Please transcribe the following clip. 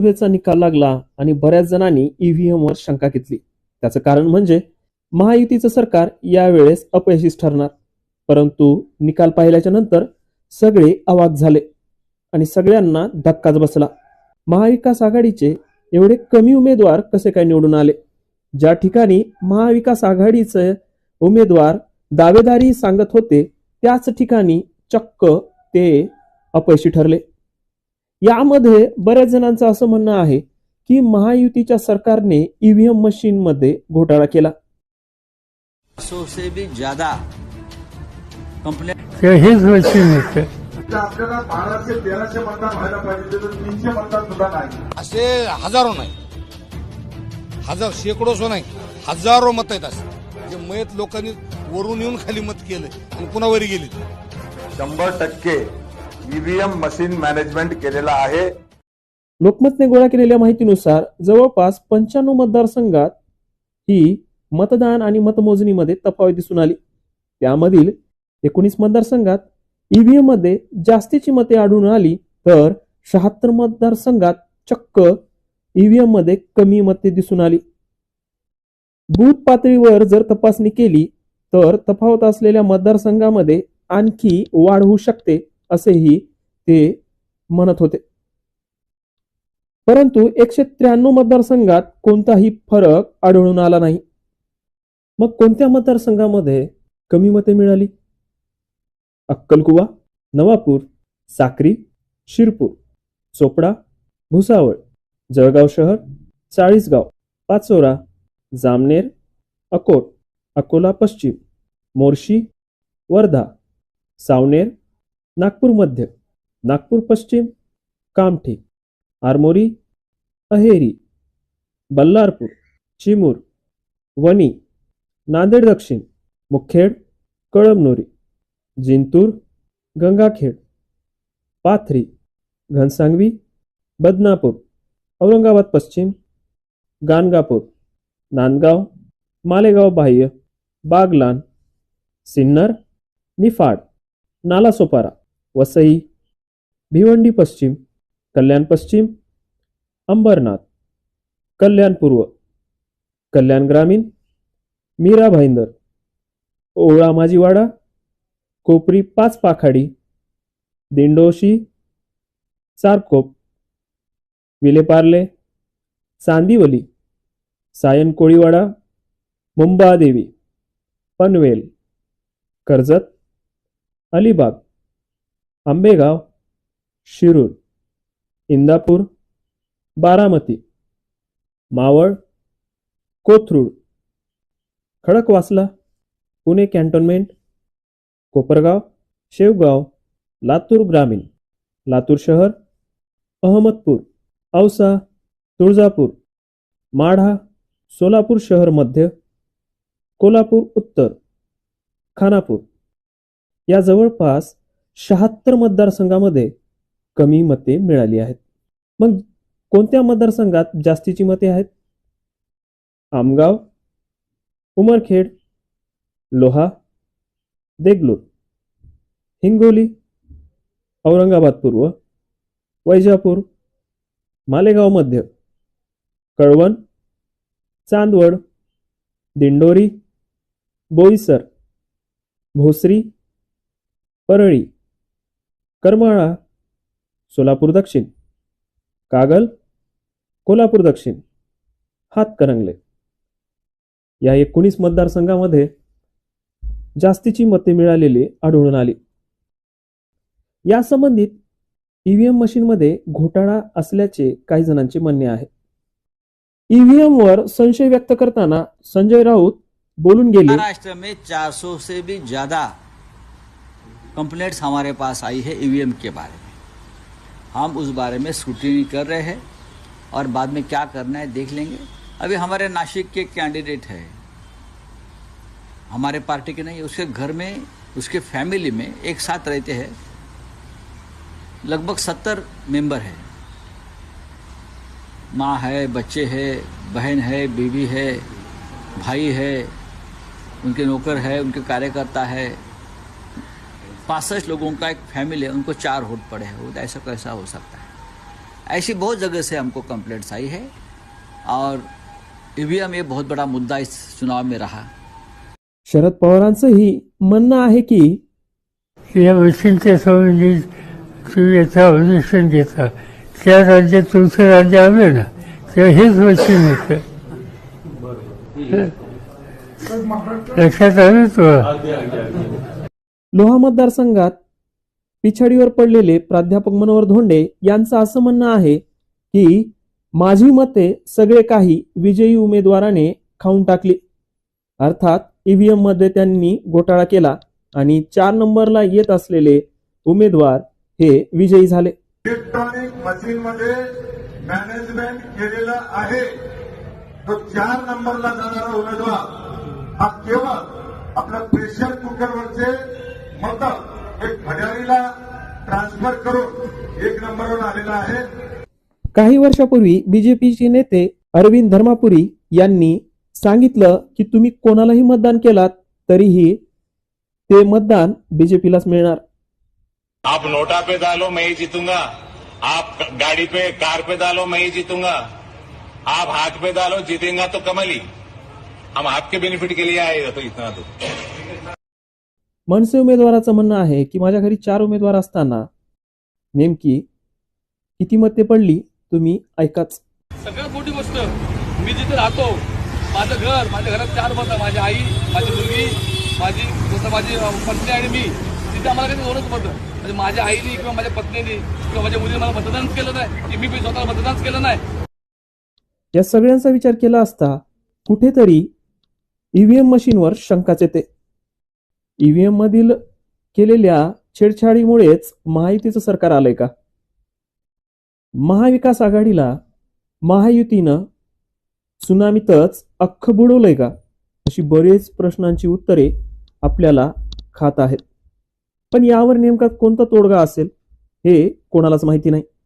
लोकसभेचा निकाल लागला आणि बऱ्याच जणांनी ईव्हीएमवर शंका घेतली. त्याचं कारण म्हणजे महायुतीचं सरकार यावेळेस अपयशीच ठरणार. परंतु निकाल पाहिल्याच्या नंतर सगळे अवाक झाले आणि सगळ्यांना धक्काच बसला. महाविकास आघाडीचे एवढे कमी उमेदवार कसे काय निवडून आले? ज्या ठिकाणी महाविकास आघाडीचे उमेदवार दावेदारी सांगत होते त्याच ठिकाणी चक्क ते अपयशी ठरले. यामध्ये बऱ्याच जणांचं असं म्हणणं आहे की महायुतीच्या सरकारने ईव्हीएम मशीन मध्ये घोटाळा केला. सौ से भी ज्यादा कंप्लेंट किंवा हेच मशीन येते तर आपल्याला बाराशे तेराशे मतदान व्हायला पाहिजे तर तीनशे मतदान सुद्धा नाही. असे हजारो नाही. हजार शेकडो सो नाही हजारो मत आहेत असे. जे मयत लोकांनी वरून येऊन खाली मत केलं आणि पुन्हा वरी गेली शंभर टक्के ईव्हीएम मशीन मॅनेजमेंट केलेला आहे. लोकमतने गोळा केलेल्या माहितीनुसार जवळपास पंच्याण्णव मतदारसंघात ही मतदान आणि मतमोजणीमध्ये तफावत दिसून आली. त्यामधील एकोणीस मतदारसंघात ईव्हीएममध्ये जास्तीची मते आढळून आली तर शहात्तर मतदारसंघात चक्क ईव्हीएममध्ये कमी मते दिसून आली. बूथ पातळीवर जर तपासणी केली तर तफावत असलेल्या मतदारसंघामध्ये आणखी वाढ होऊ शकते. असेही ते म्हणत होते. परंतु एकशे त्र्याण्णव मतदारसंघात कोणताही फरक आढळून आला नाही. मग कोणत्या मतदारसंघामध्ये कमी मते मिळाली? अक्कलकुवा नवापूर साक्री शिरपूर चोपडा भुसावळ जळगाव शहर चाळीसगाव पाचोरा जामनेर अकोट अकोला पश्चिम मोर्शी वर्धा सावनेर नागपूर मध्य, नागपुर पश्चिम, कामठी, आरमोरी, अहेरी, बल्लारपूर, चिमूर, वणी, नांदेड दक्षिण, मुखेड, कळमनुरी, जिंतूर, गंगाखेड, पाथरी, घनसांगवी, बदनापूर, औरंगाबाद पश्चिम, गाणगापूर, नांदगाव, मालेगाव बाह्य, बागलान, सिन्नर, निफाड, नालासोपारा. वसई भिवंडी पश्चिम कल्याण पश्चिम अंबरनाथ कल्याण पूर्व कल्याण ग्रामीण मीरा भाईंदर ओवळा माजीवाडा कोपरी पाच पाखाडी दिंडोशी चारकोप विलेपार्ले चांदिवली सायन कोळीवाडा मुंबादेवी पनवेल कर्जत अलिबाग आंबेगाव शिरूर इंदापूर बारामती मावळ कोथरूड खडकवासला पुणे कॅन्टोन्मेंट कोपरगाव शेवगाव लातूर ग्रामीण लातूर शहर अहमदपूर औसा तुळजापूर माढा सोलापूर शहर मध्य कोल्हापूर उत्तर खानापूर. या जवळपास शहात्तर मतदारसंघामध्ये कमी मते मिळाली आहेत. मग कोणत्या मतदारसंघात जास्तीची मते आहेत? आमगाव उमरखेड लोहा देगलूर हिंगोली औरंगाबाद पूर्व वैजापूर मालेगाव मध्य कळवण चांदवड दिंडोरी बोईसर भोसरी परळी. करमाळा सोलापूर दक्षिण. कागल कोल्हापूर दक्षिण. हातकरंगले या एकोणीस मतदारसंघामध्ये जास्तीची मते मिळालेली आढळून आली. या संबंधित ईव्हीएम मशीनमध्ये घोटाळा असल्याचे काही जणांचे म्हणणे आहे. ईव्हीएम वर संशय व्यक्त करताना संजय राऊत बोलून गेले. महाराष्ट्र में 400 से भी ज्यादा कंप्लेंट्स हमारे पास आई है ईवीएम के बारे में। हम उस बारे में स्क्रूटनी कर रहे हैं और बाद में क्या करना है देख लेंगे। अभी हमारे नासिक के कैंडिडेट है। हमारे पार्टी के नहीं, उसके घर में, उसके फैमिली में एक साथ रहते हैं। लगभग सत्तर मेंबर है। माँ है, बच्चे है, बहन है, बीवी है, भाई है, उनके नौकर है, उनके कार्यकर्ता है। पासठ लोगों का एक फैमिली है उनको चार वोट पड़े हैं वो ऐसा कैसा हो सकता है? ऐसी बहुत जगह से हमको कंप्लेंट्स आई है और ईवीएम ये बहुत बड़ा मुद्दा इस चुनाव में रहा। शरद पवारांचंही म्हणणं आहे की या मशीनच्या सवयी तुम्ही याचं ऑब्झर्वेशन घेता. त्या राज्यात तुमचं राज्य आलं ना तेव्हा हेच मशीन येतं लक्षात आलं तुला लोहा मतदारसंघात पिछाडीवर पडलेले प्राध्यापक मनोहर धोंडे यांचं असं म्हणणं आहे की माझी मते सगळे काही विजयी उमेदवाराने खाऊन टाकली. अर्थात ईव्हीएममध्ये त्यांनी घोटाळा केला आणि चार नंबरला येत असलेले उमेदवार हे विजयी झाले. इलेक्ट्रॉनिक मशीन मध्ये मॅनेजमेंट केलेलं आहे. तो चार नंबरला जाणारा उमेदवार हा केवळ आपल्या प्रेशर कुकरवरचे मत एक घड्याळीला ट्रान्सफर करून एक नंबरवर आलेला आहे. काही वर्षापूर्वी बीजेपीचे नेते अरविंद धर्मापुरी यांनी सांगितलं की तुम्ही कोणालाही मतदान केलात तरीही ते मतदान बीजेपीलाच मिळणार. आप नोटा पे डालो मैं ही जीतूंगा. आप गाड़ी पे कार पे डालो मैं ही जीतूंगा. आप हाथ पे डालो जीतेगा तो कमल ही. हम आपके बेनिफिट के लिए आए तो इतना तो. मनसे उमेदवाराचं म्हणणं आहे की माझ्या घरी चार उमेदवार असताना नेमकी किती मते पडली तुम्ही ऐकाच. सगळ्यात मोठी गोष्ट मी जिथे राहतो माझं घर माझ्या घरात चार मतं माझी आई माझी मुलगी माझी जसं माझी पत्नी आणि मी तिथे आम्हाला काही दोनच मतं. म्हणजे माझ्या आईने किंवा माझ्या पत्नीने किंवा माझ्या मुलीने मला मतदानच केलं नाही की मी बी स्वतःला मतदानच केलं नाही. या सगळ्यांचा विचार केला असता कुठेतरी ईव्हीएम मशीनवर शंकाच येते. ईव्हीएम मधील केलेल्या छेडछाडीमुळेच महायुतीचं सरकार आलंय का? महाविकास आघाडीला महायुतीनं सुनामीतच अख्खं बुडवलंय का? अशी बरेच प्रश्नांची उत्तरे आपल्याला खात आहेत. पण यावर नेमका कोणता तोडगा असेल हे कोणालाच माहिती नाही.